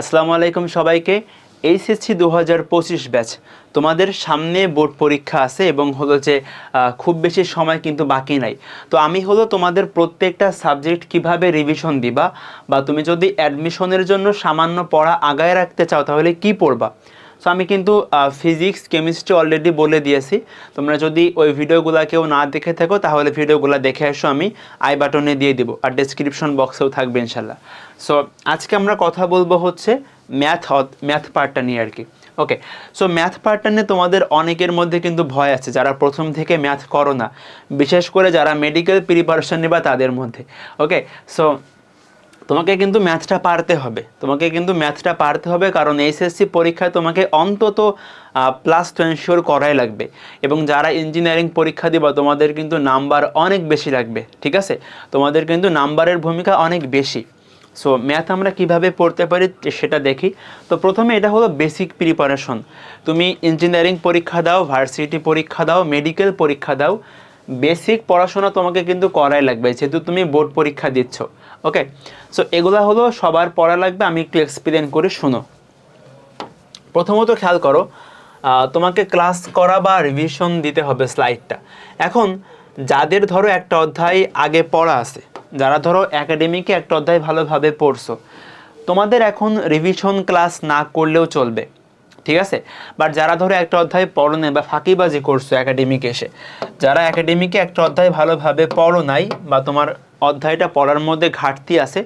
আসসালামু আলাইকুম সবাইকে। এইচএসসি দু হাজার পঁচিশ ব্যাচ। তোমাদের সামনে বোর্ড পরীক্ষা আছে এবং হলো যে খুব বেশি সময় কিন্তু বাকি নাই। তো আমি হলো তোমাদের প্রত্যেকটা সাবজেক্ট কীভাবে রিভিশন দিবা বা তুমি যদি অ্যাডমিশনের জন্য সামান্য পড়া আগায় রাখতে চাও তাহলে কি পড়বা? সো আমি কিন্তু ফিজিক্স কেমিস্ট্রি অলরেডি বলে দিয়েছি। তোমরা যদি ওই ভিডিওগুলো কেউ না দেখে থাকো, তাহলে ভিডিওগুলো দেখে এসো আমি আই বাটনে দিয়ে দিব আর ডেসক্রিপশন বক্সেও থাকবে ইনশাল্লাহ। সো আজকে আমরা কথা বলব হচ্ছে ম্যাথ ম্যাথ পার্টটা নিয়ে আর কি। ওকে সো ম্যাথ পার্টটা নিয়ে তোমাদের অনেকের মধ্যে কিন্তু ভয় আছে, যারা প্রথম থেকে ম্যাথ করো না। বিশেষ করে যারা মেডিকেল প্রিপারেশন নেবা তাদের মধ্যে। ওকে সো তোমাকে কিন্তু ম্যাথটা পারতে হবে। তোমাকে কিন্তু ম্যাথটা পারতে হবে কারণ এইচএসসি পরীক্ষায় তোমাকে অন্তত প্লাস টু এনশিওর করাই লাগবে। এবং যারা ইঞ্জিনিয়ারিং পরীক্ষা দিবা, তোমাদের কিন্তু নাম্বার অনেক বেশি লাগবে, ঠিক আছে? তোমাদের কিন্তু নাম্বারের ভূমিকা অনেক বেশি। সো ম্যাথ আমরা কীভাবে পড়তে পারি সেটা দেখি। তো প্রথমে এটা হলো বেসিক প্রিপারেশন তুমি ইঞ্জিনিয়ারিং পরীক্ষা দাও ভার্সিটি পরীক্ষা দাও মেডিকেল পরীক্ষা দাও। বেসিক পড়াশোনা তোমাকে কিন্তু করাই লাগবে, যেহেতু তুমি বোর্ড পরীক্ষা দিচ্ছ। ওকে সো এগুলা হলো সবার পড়া লাগবে, আমি একটু এক্সপ্লেন করে শুনো। প্রথমত খেয়াল করো তোমাকে ক্লাস করা বা রিভিশন দিতে হবে স্লাইডটা এখন, যাদের ধরো একটা অধ্যায় আগে পড়া আছে, যারা ধরো একাডেমিকে একটা অধ্যায় ভালোভাবে পড়ছো, তোমাদের এখন রিভিশন ক্লাস না করলেও চলবে। ঠিক আছে? বাট যারা ধরো একটা অধ্যায় পড়ো নাই বা ফাঁকিবাজি করছ একাডেমিকে এসে, যারা একাডেমিকে একটা অধ্যায় ভালোভাবে পড়ো নাই বা তোমার অধ্যায়টা পড়ার মধ্যে ঘাটতি আছে,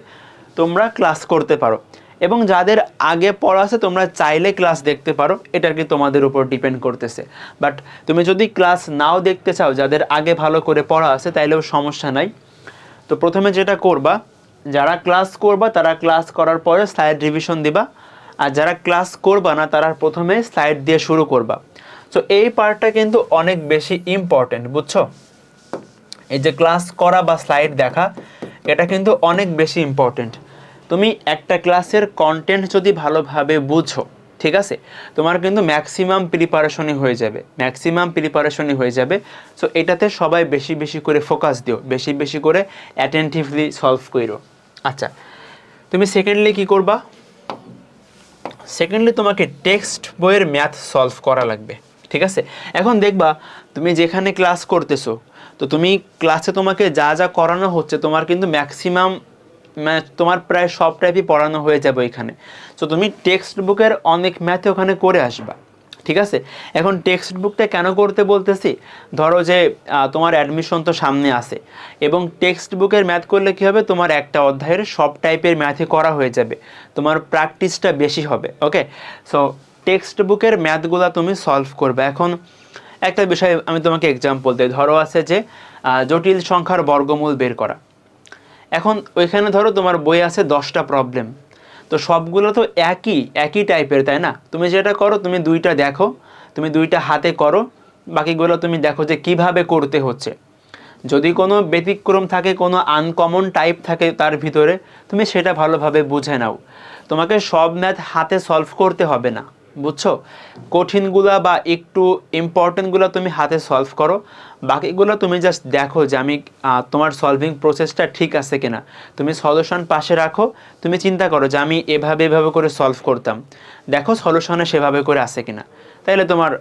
তোমরা ক্লাস করতে পারো। এবং যাদের আগে পড়া আছে, তোমরা চাইলে ক্লাস দেখতে পারো। এটা কি তোমাদের উপর ডিপেন্ড করতেছে। বাট তুমি যদি ক্লাস নাও দেখতে চাও, যাদের আগে ভালো করে পড়া আছে, তাইলেও সমস্যা নাই। তো প্রথমে যেটা করবা, যারা ক্লাস করবা, তারা ক্লাস করার পরে স্লাইড রিভিশন দিবা। আর যারা ক্লাস করবা না, তারা প্রথমে স্লাইড দিয়ে শুরু করবা। সো এই পার্টটা কিন্তু অনেক বেশি ইম্পর্টেন্ট বুঝছ? এই যে ক্লাস করা বা স্লাইড দেখা, এটা কিন্তু অনেক বেশি ইম্পর্টেন্ট তুমি একটা ক্লাসের কন্টেন্ট যদি ভালোভাবে বুঝো, ঠিক আছে? তোমার কিন্তু ম্যাক্সিমাম প্রিপারেশনই হয়ে যাবে ম্যাক্সিমাম প্রিপারেশনই হয়ে যাবে। সো এটাতে সবাই বেশি বেশি করে ফোকাস দিও, বেশি বেশি করে অ্যাটেন্টিভলি সলভ করো আচ্ছা তুমি সেকেন্ডলি কি করবা? সেকেন্ডলি তোমাকে টেক্সট বইয়ের ম্যাথ সলভ করা লাগবে, ঠিক আছে? এখন দেখবা, তুমি যেখানে ক্লাস করতেছো, তো তুমি ক্লাসে তোমাকে যা যা করানো হচ্ছে, তোমার কিন্তু ম্যাক্সিমাম তোমার প্রায় সব টাইপই পড়ানো হয়ে যাবে ওইখানে। তো তুমি টেক্সট বুকের অনেক ম্যাথ ওখানে করে আসবা। ঠিক আছে? এখন টেক্সট বুকটা কেন করতে বলতেছি? ধরো যে তোমার অ্যাডমিশন তো সামনে আসে এবং টেক্সট বুকের ম্যাথ করলে কী হবে? তোমার একটা অধ্যায়ের সব টাইপের ম্যাথে করা হয়ে যাবে। তোমার প্র্যাকটিসটা বেশি হবে ওকে সো টেক্সট বুকের ম্যাথগুলো তুমি সলভ করবে। এখন একটা বিষয় আমি তোমাকে এক্সাম্পল দিই। ধরো আছে যে জটিল সংখ্যার বর্গমূল বের করা। এখন ওইখানে ধরো তোমার বই আছে দশটা প্রবলেম তো সবগুলো তো একই একই টাইপের তাই না? তুমি যেটা করো, তুমি দুইটা দেখো, তুমি দুইটা হাতে করো, বাকিগুলো তুমি দেখো যে কীভাবে করতে হচ্ছে। যদি কোনো ব্যতিক্রম থাকে, কোনো আনকমন টাইপ থাকে তার ভিতরে, তুমি সেটা ভালোভাবে বুঝে নাও। তোমাকে সব ম্যাথ হাতে সলভ করতে হবে না। বুঝছ? কঠিনগুলা বা একটু ইম্পর্টেন্টগুলো তুমি হাতে সলভ করো। বাকিগুলো তুমি জাস্ট দেখো যে আমি তোমার সলভিং প্রসেসটা ঠিক আছে কিনা। তুমি সলিউশন পাশে রাখো, তুমি চিন্তা করো যে আমি এভাবে এভাবে করে সলভ করতাম। দেখো সলিউশনে সেভাবে করে আছে কিনা। তাইলে তোমার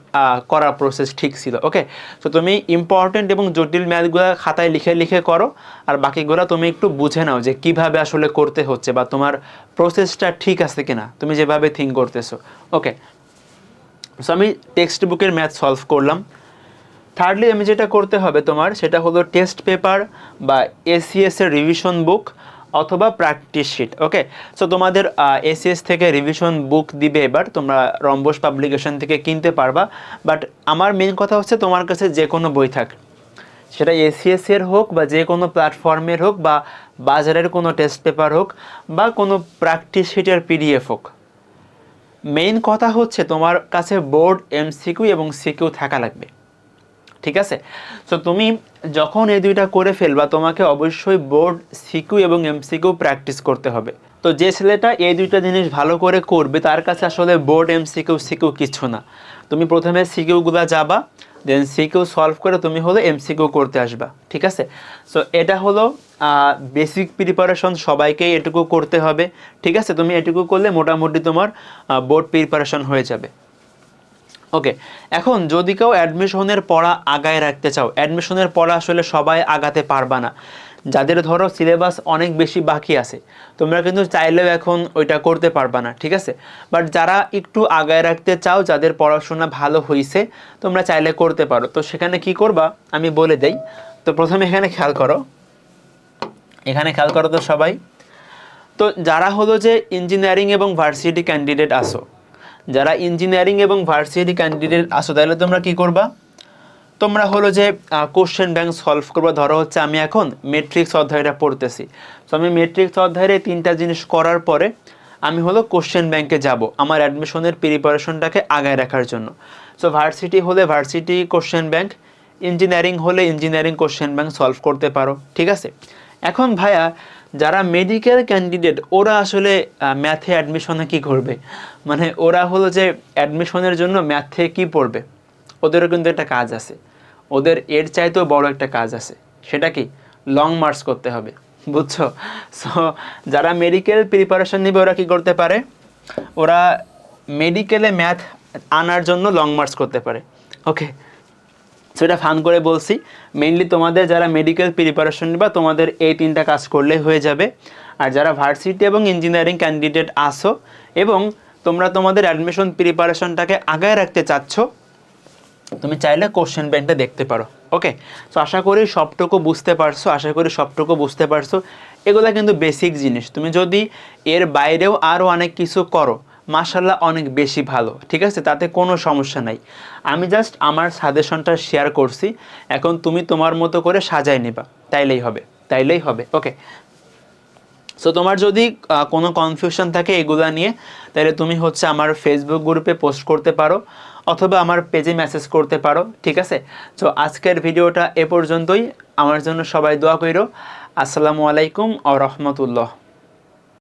করার প্রসেস ঠিক ছিল ওকে তো তুমি ইম্পর্টেন্ট এবং জটিল ম্যাথগুলো খাতায় লিখে লিখে করো, আর বাকিগুলো তুমি একটু বুঝে নাও যে কীভাবে আসলে করতে হচ্ছে বা তোমার প্রসেসটা ঠিক আছে কিনা, তুমি যেভাবে থিঙ্ক করতেছো ওকে সো আমি টেক্সট বুকের ম্যাথ সলভ করলাম। থার্ডলি আমি যেটা করতে হবে তোমার, সেটা হলো টেস্ট পেপার বা এসিএস এর রিভিশন বুক অথবা প্র্যাকটিস শিট ওকে সো তোমাদের এসিএস থেকে রিভিশন বুক দিবে এবার, তোমরা রম্বস পাবলিকেশন থেকে কিনতে পারবা। বাট আমার মেন কথা হচ্ছে তোমার কাছে যে কোনো বই থাক। সেটা এসিএস এর হোক বা যে কোনো প্ল্যাটফর্মের হোক বা বাজারের কোনো টেস্ট পেপার হোক বা কোনো প্র্যাকটিস শিটের পিডিএফ হোক। মেইন কথা হচ্ছে তোমার কাছে বোর্ড এমসিকিউ এবং সিকিউ থাকা লাগবে। ঠিক আছে? সো তুমি যখন এই দুইটা করে ফেলবা, তোমাকে অবশ্যই বোর্ড সিকিউ এবং এমসিকিউ প্র্যাকটিস করতে হবে। তো যে ছেলেটা এই দুইটা জিনিস ভালো করে করবে, তার কাছে আসলে বোর্ড এমসিকিউ সিকিউ কিছু না। তুমি প্রথমে সিকিউগুলো যাবা দেন সিকিউ সলভ করে তুমি হলো এমসিকিউ করতে আসবা, ঠিক আছে? সো এটা হলো বেসিক প্রিপারেশন সবাইকেই এটুকু করতে হবে, ঠিক আছে? তুমি এটুকু করলে মোটামুটি তোমার বোর্ড প্রিপারেশন হয়ে যাবে। ওকে এখন যদি কেউ অ্যাডমিশনের পড়া আগায় রাখতে চাও অ্যাডমিশনের পড়া আসলে সবাই আগাতে পারবা না। যাদের ধরো সিলেবাস অনেক বেশি বাকি আছে, তোমরা কিন্তু চাইলেও এখন ওইটা করতে পারবা না, ঠিক আছে? বাট যারা একটু আগায় রাখতে চাও, যাদের পড়াশোনা ভালো হয়েছে তোমরা চাইলে করতে পারো। তো সেখানে কি করবা? আমি বলে দেই। তো প্রথমে এখানে খেয়াল করো। এখানে খেয়াল করো তো সবাই। তো যারা হলো যে ইঞ্জিনিয়ারিং এবং ভার্সিটি ক্যান্ডিডেট আসো যারা ইঞ্জিনিয়ারিং এবং ভার্সিটি ক্যান্ডিডেট আসো তাহলে তোমরা কি করবা? তোমরা হলো যে কোশ্চেন ব্যাংক সলভ করবা। ধরো হচ্ছে আমি এখন মেট্রিক্স অধ্যায়টা পড়তেছি। তো আমি মেট্রিক্স অধ্যায়ের তিনটা জিনিস করার পরে আমি হলো কোশ্চেন ব্যাংকে যাব আমার অ্যাডমিশনের প্রিপারেশনটাকে আগায় রাখার জন্য। সো ভার্সিটি হলে ভার্সিটি কোশ্চেন ব্যাংক ইঞ্জিনিয়ারিং হলে ইঞ্জিনিয়ারিং কোশ্চেন ব্যাংক সলভ করতে পারো। ঠিক আছে? এখন ভাইয়া, যারা মেডিকেল ক্যান্ডিডেট ওরা আসলে ম্যাথে অ্যাডমিশনে কি করবে? মানে ওরা হলো যে অ্যাডমিশনের জন্য ম্যাথে কি পড়বে? ওদেরও কিন্তু একটা কাজ আছে। ওদের এর চাইতেও বড় একটা কাজ আছে। সেটা কি? লং মার্চ করতে হবে। বুঝছ? সো যারা মেডিকেল প্রিপারেশন নেবে, ওরা কি করতে পারে? ওরা মেডিকেলে ম্যাথ আনার জন্য লং মার্চ করতে পারে। ওকে সেটা ফান করে বলছি। মেনলি তোমাদের যারা মেডিকেল প্রিপারেশন বা তোমাদের এই তিনটা কাজ করলে হয়ে যাবে। আর যারা ভার্সিটি এবং ইঞ্জিনিয়ারিং ক্যান্ডিডেট আসো এবং তোমরা তোমাদের অ্যাডমিশন প্রিপারেশনটাকে আগায় রাখতে চাচ্ছ, তুমি চাইলে কোশ্চেন ব্যাংকটা দেখতে পারো। ওকে সো আশা করি সবটুকু বুঝতে পারছ, আশা করি সবটুকু বুঝতে পারছ। এগুলো কিন্তু বেসিক জিনিস। তুমি যদি এর বাইরেও আরও অনেক কিছু করো মাসাল্লাহ অনেক বেশি ভালো, ঠিক আছে? তাতে কোনো সমস্যা নাই। আমি জাস্ট আমার সাজেশনটা শেয়ার করছি। এখন তুমি তোমার মতো করে সাজাই নেবা। তাইলেই হবে তাইলেই হবে ওকে সো তোমার যদি কোনো কনফিউশন থাকে এগুলা নিয়ে তাহলে তুমি হচ্ছে আমার ফেসবুক গ্রুপে পোস্ট করতে পারো, অথবা আমার পেজে মেসেজ করতে পারো, ঠিক আছে? তো আজকের ভিডিওটা এ পর্যন্তই। আমার জন্য সবাই দোয়া কইরো। আসসালামু আলাইকুম আ রহমতুল্লাহ।